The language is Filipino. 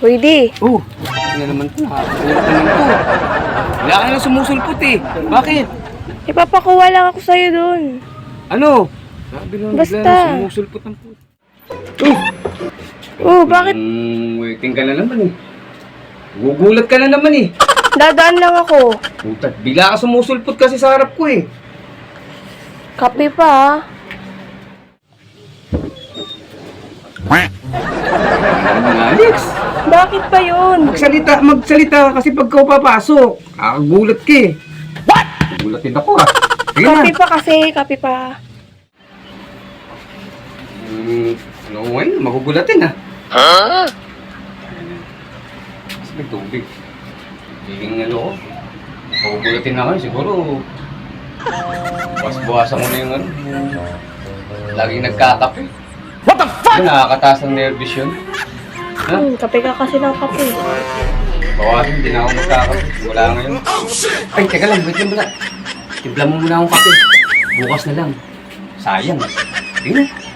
Pwede. Oh, ano naman to? Nakakatulog naman to. Wala ka na sumusulpot eh. Bakit? Ipapakuha lang ako sa'yo dun. Ano? Sabi lang, Basta. bigla na sumusulpot ng puto. Oh! Oh, bakit? Mm, waiting ka na naman eh. Gugulat ka na naman eh. Dadaan lang ako. Putat, bigla ka sumusulpot kasi sa harap ko eh. Kape pa ah. Ano Alex? Bakit pa yun? Magsalita, magsalita ka kasi pagka papasok. Kakagulat ka eh. What? Gulatin ako ah. Sige na. Kape pa kasi, kape pa. Hmm, ano ngayon? Magugulatin ah. Ha? Kasi may tubig. Feeling ano ko. Magugulatin na ako siguro. Buwas-buwasan mo na yung ano. Laging nagkakape. What the fuck? nakakataas ng nervous yun. Ha? Hmm, kape ka kasi ng kape. Bawasan, hindi na ako magkakape. Wala ngayon. Ay, teka lang, wait lang muna. Timpla mo muna akong kape. Bukas na lang. Sayang. Na.